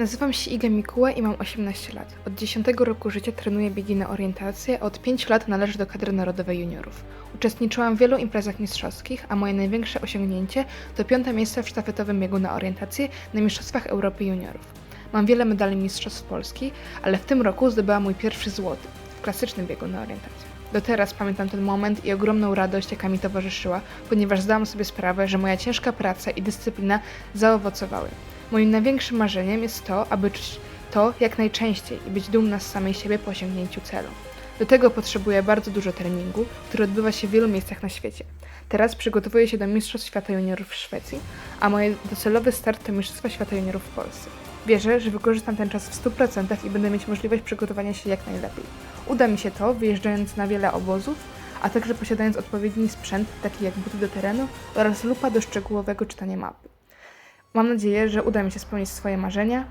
Nazywam się Iga Mikuła i mam 18 lat. Od 10 roku życia trenuję biegi na orientację, a od 5 lat należę do kadry narodowej juniorów. Uczestniczyłam w wielu imprezach mistrzowskich, a moje największe osiągnięcie to piąte miejsce w sztafetowym biegu na orientację na Mistrzostwach Europy Juniorów. Mam wiele medali Mistrzostw Polski, ale w tym roku zdobyłam mój pierwszy złoty w klasycznym biegu na orientację. Do teraz pamiętam ten moment i ogromną radość, jaka mi towarzyszyła, ponieważ zdałam sobie sprawę, że moja ciężka praca i dyscyplina zaowocowały. Moim największym marzeniem jest to, aby czuć to jak najczęściej i być dumna z samej siebie po osiągnięciu celu. Do tego potrzebuję bardzo dużo treningu, który odbywa się w wielu miejscach na świecie. Teraz przygotowuję się do Mistrzostw Świata Juniorów w Szwecji, a moje docelowy start to Mistrzostwa Świata Juniorów w Polsce. Wierzę, że wykorzystam ten czas w 100% i będę mieć możliwość przygotowania się jak najlepiej. Uda mi się to, wyjeżdżając na wiele obozów, a także posiadając odpowiedni sprzęt, taki jak buty do terenu oraz lupa do szczegółowego czytania mapy. Mam nadzieję, że uda mi się spełnić swoje marzenia